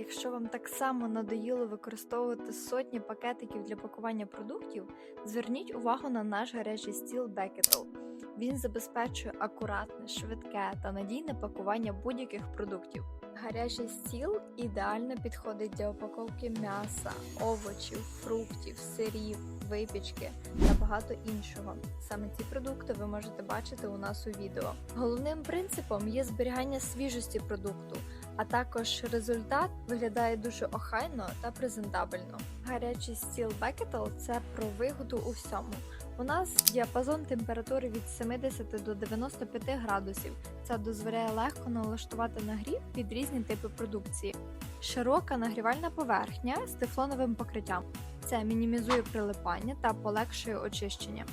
Якщо вам так само надоїло використовувати сотні пакетиків для пакування продуктів, зверніть увагу на наш гарячий стіл Becketel. Він забезпечує акуратне, швидке та надійне пакування будь-яких продуктів. Гарячий стіл ідеально підходить для упаковки м'яса, овочів, фруктів, сирів, випічки та багато іншого. Саме ці продукти ви можете бачити у нас у відео. Головним принципом є зберігання свіжості продукту, а також результат виглядає дуже охайно та презентабельно. Гарячий стіл Becketel – це про вигоду у всьому. У нас діапазон температури від 70 до 95 градусів. Це дозволяє легко налаштувати нагрів під різні типи продукції. Широка нагрівальна поверхня з тефлоновим покриттям. Це мінімізує прилипання та полегшує очищення.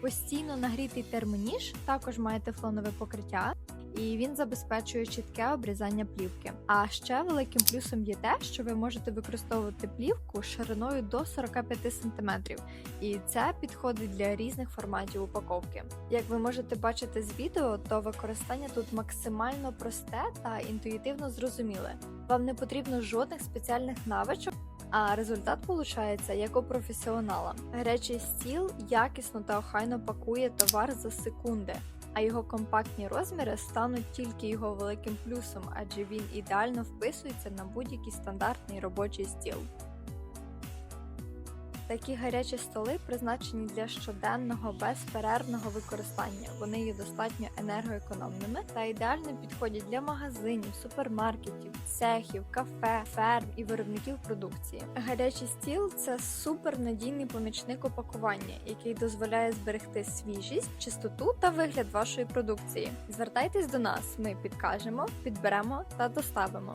Постійно нагрітий термоніж також має тефлонове покриття, і він забезпечує чітке обрізання плівки. А ще великим плюсом є те, що ви можете використовувати плівку шириною до 45 см, і це підходить для різних форматів упаковки. Як ви можете бачити з відео, то використання тут максимально просте та інтуїтивно зрозуміле. Вам не потрібно жодних спеціальних навичок. А результат получається як у професіонала. Гарячий стіл якісно та охайно пакує товар за секунди, а його компактні розміри стануть тільки його великим плюсом, адже він ідеально вписується на будь-який стандартний робочий стіл. Такі гарячі столи призначені для щоденного безперервного використання. Вони є достатньо енергоекономними та ідеально підходять для магазинів, супермаркетів, цехів, кафе, ферм і виробників продукції. Гарячий стіл це супернадійний помічник упакування, який дозволяє зберегти свіжість, чистоту та вигляд вашої продукції. Звертайтесь до нас, ми підкажемо, підберемо та доставимо.